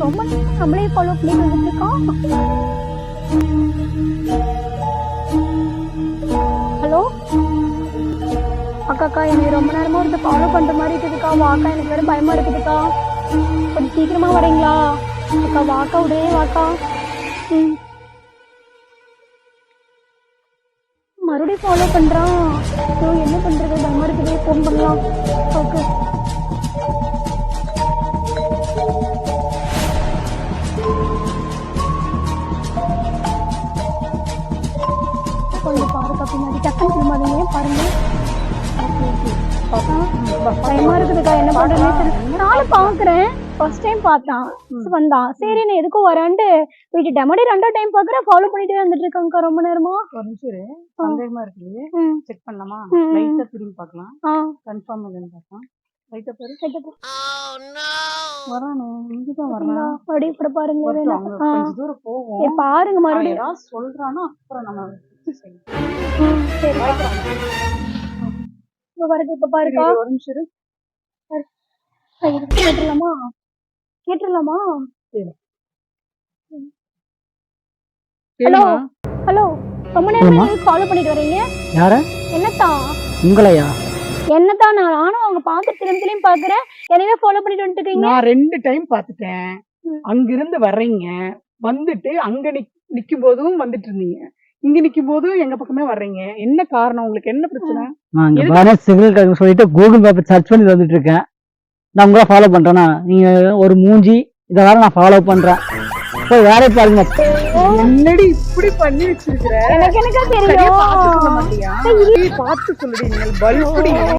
ரொம்ப நம்மளே ஃபாலோ பண்ணிட்டு வந்துட்டு ஹலோ அக்கா அக்கா என்னை ரொம்ப நேரமா ஒருத்தர் ஃபாலோ பண்ற மாதிரி இருக்குதுக்கா. வாக்கா எனக்கு வேற பயமா இருக்குதுக்கா. கொஞ்சம் சீக்கிரமா வரீங்களா? அக்கா வாக்கா உடனே வாக்கா. ம். மறுபடியும் ஃபாலோ பண்றான். ஐயோ என்ன பண்றது? பயமா இருக்குது ஃபோன் பண்ணலாம். ஓகே கொஞ்சம் பாருக்கா பின்னாடி டக்குனு திரும்பாதீங்க பாருங்க. பயமா இருக்குதுக்கா. என்ன பண்றதுன்னு தெரியல நானும் பாக்குறேன். ஃபர்ஸ்ட் டைம் பார்த்தான் வந்தான் சரி நான் எதுக்கும் வரேன்ட்டு விட்டுட்டேன் மறுபடியும் ரெண்டாவது டைம் பாக்குறேன் ஃபாலோ பண்ணிட்டே வந்துட்டு இருக்காங்கக்கா ரொம்ப நேரமா. ஒரு நிமிஷம். சந்தேகமா இருக்கு ம். செக் பண்ணலாமா. லைட்டா திரும்பி பார்க்கலாம். கன்ஃபார்ம் இல்லைன்னு பார்க்கலாம். லைட்டா பாரு. கேட்டப்போ வரானே. இங்கதான் பாத்தீங்களா? வரான் அப்படியே கூட பாருங்க வரட்டும், வேணா. அங்க ஆ. கொஞ்ச தூரம் போவோம். பாருங்க மறுபடியும். சொல்றானா அப்புறம் நம்ம சரி இப்ப பாருக்கா. ஒரு நிமிஷம் இரு. கேட்டுடலாமா? கேட்டுடலாமா? ஹலோ? ஹலோ ரொம்ப நேரம் ஃபாலோ பண்ணிட்டு வரீங்க? யார? என்னத்தான் உங்களையா? என்னத்தான் நான் நானும் அவங்க பார்த்து திரும்ப திரும்பி பாக்குறேன் எனவே ஃபாலோ பண்ணிட்டு வந்துட்டு நான் ரெண்டு டைம் பார்த்துட்டேன். ம். அங்கிருந்து வர்றீங்க. வந்துட்டு அங்க நிக் நிக்கும் போதும் வந்துட்டு இருந்தீங்க. இங்க நிக்கும் போதும் எங்க பக்கமே வர்றீங்க. என்ன காரணம்? உங்களுக்கு என்ன பிரச்சனை? நான் இங்க? பாரு சிவில் சொல்லிட்டு கூகுள் மேப் சர்ச் பண்ணி வந்துட்டு இருக்கேன் நான் உங்களை ஃபாலோ பண்றேனா. நீங்க ஒரு மூஞ்சி இதெல்லாம் நான் ஃபாலோ பண்றேன். போய் வேற பாருங்க. என்னடி இப்படி பண்ணி வச்சிருக்கிற? எனக்கு தெரியும். சொல்லுடி நீங்கள் பல்புடி.